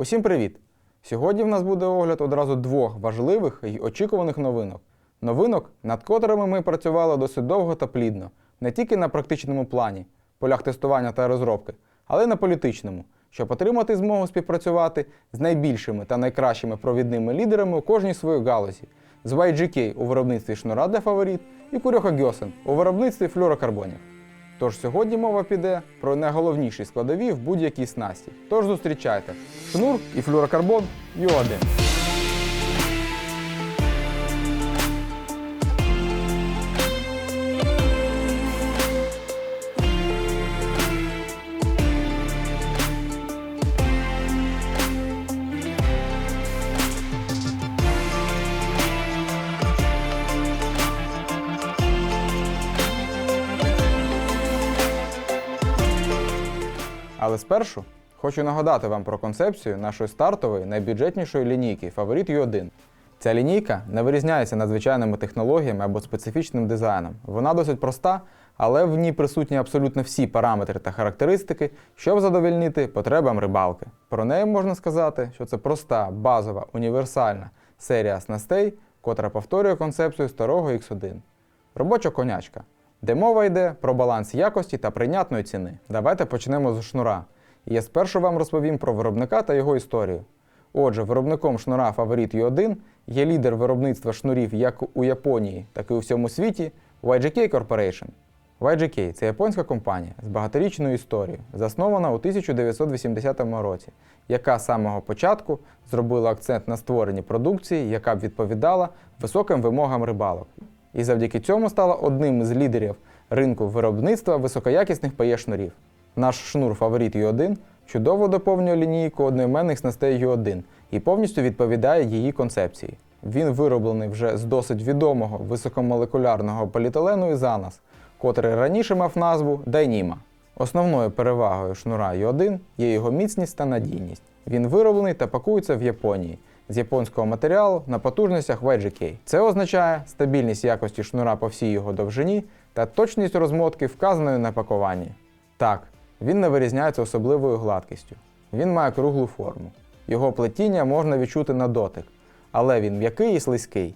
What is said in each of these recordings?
Усім привіт! Сьогодні в нас буде огляд одразу двох важливих і очікуваних новинок. Новинок, над котрими ми працювали досить довго та плідно, не тільки на практичному плані, полях тестування та розробки, але й на політичному, щоб отримати змогу співпрацювати з найбільшими та найкращими провідними лідерами у кожній своїй галузі, з YGK у виробництві шнура для фаворит і Курьоха Гьосен у виробництві флюрокарбонів. Тож сьогодні мова піде про найголовніші складові в будь-якій снасті. Тож зустрічайте шнур і флюрокарбон Ю1. Але спершу хочу нагадати вам про концепцію нашої стартової найбюджетнішої лінійки Фаворит U1. Ця лінійка не вирізняється надзвичайними технологіями або специфічним дизайном. Вона досить проста, але в ній присутні абсолютно всі параметри та характеристики, щоб задовольнити потребам рибалки. Про неї можна сказати, що це проста, базова, універсальна серія снастей, котра повторює концепцію старого X1. Робоча конячка, де мова йде про баланс якості та прийнятної ціни. Давайте почнемо з шнура. Я спершу вам розповім про виробника та його історію. Отже, виробником шнура Фаворит U1 є лідер виробництва шнурів як у Японії, так і у всьому світі YGK Corporation. YGK – це японська компанія з багаторічною історією, заснована у 1980 році, яка з самого початку зробила акцент на створенні продукції, яка б відповідала високим вимогам рибалок. І завдяки цьому стала одним із лідерів ринку виробництва високоякісних пає-шнурів. Наш шнур Фаворит U1 чудово доповнює лінійку одноіменних снастей U1 і повністю відповідає її концепції. Він вироблений вже з досить відомого високомолекулярного поліетилену ізанас, котрий раніше мав назву Dyneema. Основною перевагою шнура U1 є його міцність та надійність. Він вироблений та пакується в Японії з японського матеріалу на потужностях YGK. Це означає стабільність якості шнура по всій його довжині та точність розмотки, вказаної на пакуванні. Так, він не вирізняється особливою гладкістю. Він має круглу форму. Його плетіння можна відчути на дотик, але він м'який і слизький.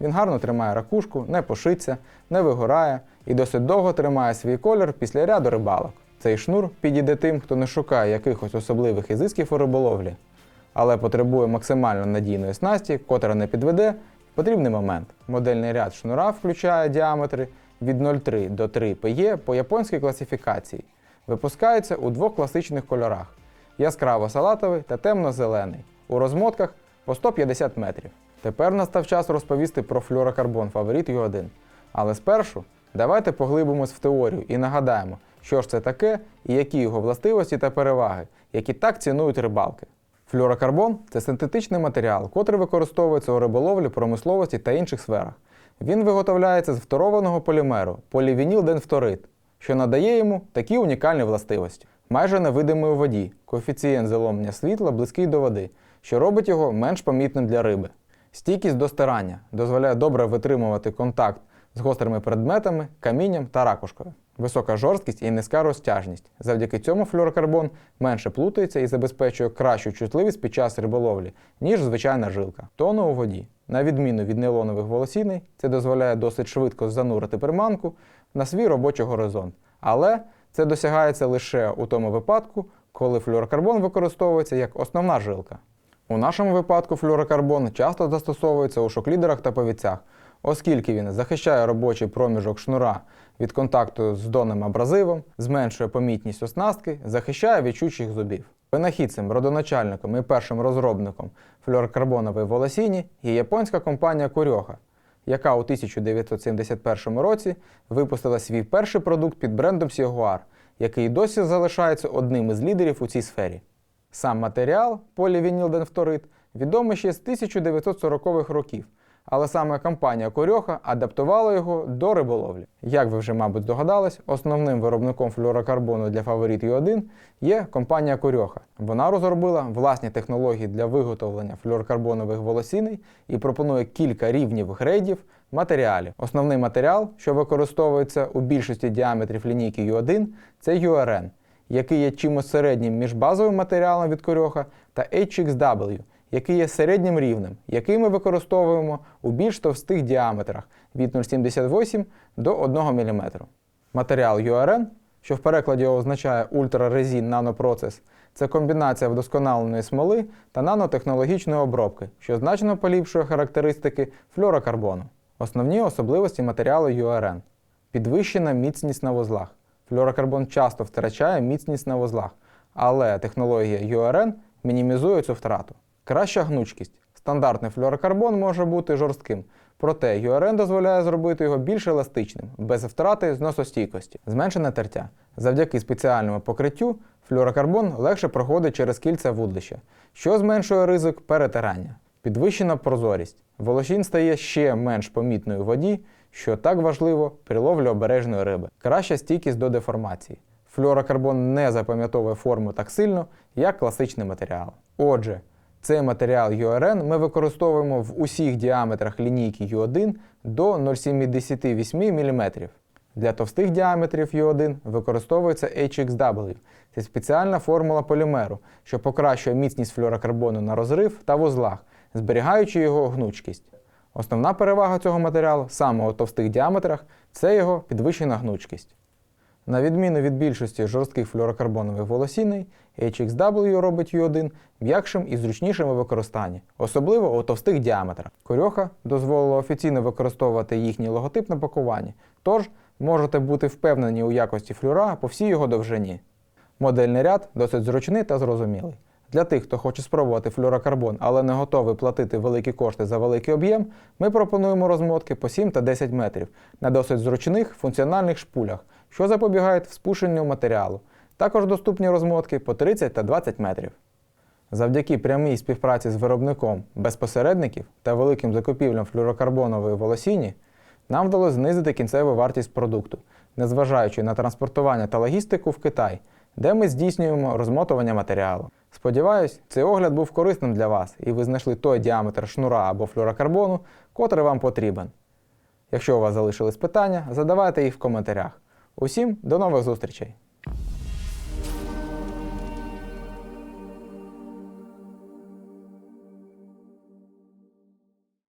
Він гарно тримає ракушку, не пошиться, не вигорає і досить довго тримає свій колір після ряду рибалок. Цей шнур підійде тим, хто не шукає якихось особливих ізисків у риболовлі, але потребує максимально надійної снасті, котра не підведе потрібний момент. Модельний ряд шнура включає діаметри від 0,3 до 3 PE по японській класифікації. Випускається у двох класичних кольорах: яскраво-салатовий та темно-зелений. У розмотках по 150 метрів. Тепер настав час розповісти про флюрокарбон Фаворит U1. Але спершу давайте поглибимось в теорію і нагадаємо, що ж це таке і які його властивості та переваги, які так цінують рибалки. Флюрокарбон це синтетичний матеріал, котрий використовується у риболовлі, промисловості та інших сферах. Він виготовляється з фторованого полімеру полівінілденфторид, що надає йому такі унікальні властивості. Майже невидимий у воді, коефіцієнт заломлення світла близький до води, що робить його менш помітним для риби. Стійкість до стирання дозволяє добре витримувати контакт з гострими предметами, камінням та ракушкою. Висока жорсткість і низька розтяжність. Завдяки цьому флюрокарбон менше плутається і забезпечує кращу чутливість під час риболовлі, ніж звичайна жилка. Тону у воді. На відміну від нейлонових волосіней, це дозволяє досить швидко занурити приманку на свій робочий горизонт. Але це досягається лише у тому випадку, коли флюрокарбон використовується як основна жилка. У нашому випадку флюрокарбон часто застосовується у шоклідерах та повіцях, оскільки він захищає робочий проміжок шнура від контакту з донним абразивом, зменшує помітність оснастки, захищає від чучих зубів. Винахідцем, родоначальником і першим розробником флюрокарбонової волосіні є японська компанія Курьоха, яка у 1971 році випустила свій перший продукт під брендом Сігуар, який досі залишається одним із лідерів у цій сфері. Сам матеріал полівінілденфторид відомий ще з 1940-х років, але саме компанія Корьоха адаптувала його до риболовлі. Як ви вже, мабуть, здогадались, основним виробником флюрокарбону для Фаворит Ю1 є компанія Корьоха. Вона розробила власні технології для виготовлення флюрокарбонових волосіней і пропонує кілька рівнів грейдів матеріалів. Основний матеріал, що використовується у більшості діаметрів лінійки Ю1, це URN. який є чимось середнім між базовим матеріалом від корьоха, та HXW, який є середнім рівнем, який ми використовуємо у більш товстих діаметрах від 0,78 до 1 мм. Матеріал URN, що в перекладі означає ультрарезін нанопроцес, це комбінація вдосконаленої смоли та нанотехнологічної обробки, що значно поліпшує характеристики флюорокарбону. Основні особливості матеріалу URN. Підвищена міцність на вузлах. Флюорокарбон часто втрачає міцність на вузлах, але технологія URN мінімізує цю втрату. Краща гнучкість. Стандартний флюорокарбон може бути жорстким, проте URN дозволяє зробити його більш еластичним, без втрати зносостійкості. Зменшене тертя. Завдяки спеціальному покриттю флюорокарбон легше проходить через кільця вудлища, що зменшує ризик перетирання. Підвищена прозорість. Волосінь стає ще менш помітною у воді, що так важливо при ловлі обережної риби. Краща стійкість до деформації. Флюорокарбон не запам'ятовує форму так сильно, як класичний матеріал. Отже, цей матеріал URN ми використовуємо в усіх діаметрах лінійки U1 до 0,78 мм. Для товстих діаметрів U1 використовується HXW. Це спеціальна формула полімеру, що покращує міцність флюорокарбону на розрив та вузлах, зберігаючи його гнучкість. Основна перевага цього матеріалу саме у товстих діаметрах це його підвищена гнучкість. На відміну від більшості жорстких флюорокарбонових волосіней, HXW робить U1 м'якшим і зручнішим у використанні, особливо у товстих діаметрах. Корьоха дозволила офіційно використовувати їхній логотип на пакуванні, тож можете бути впевнені у якості флюра по всій його довжині. Модельний ряд досить зручний та зрозумілий. Для тих, хто хоче спробувати флюорокарбон, але не готовий платити великі кошти за великий об'єм, ми пропонуємо розмотки по 7 та 10 метрів на досить зручних функціональних шпулях, що запобігають вспушенню матеріалу. Також доступні розмотки по 30 та 20 метрів. Завдяки прямій співпраці з виробником без посередників та великим закупівлям флюорокарбонової волосіні нам вдалося знизити кінцеву вартість продукту, незважаючи на транспортування та логістику в Китай, де ми здійснюємо розмотування матеріалу. Сподіваюсь, цей огляд був корисним для вас і ви знайшли той діаметр шнура або флюорокарбону, котрий вам потрібен. Якщо у вас залишились питання, задавайте їх в коментарях. Усім до нових зустрічей!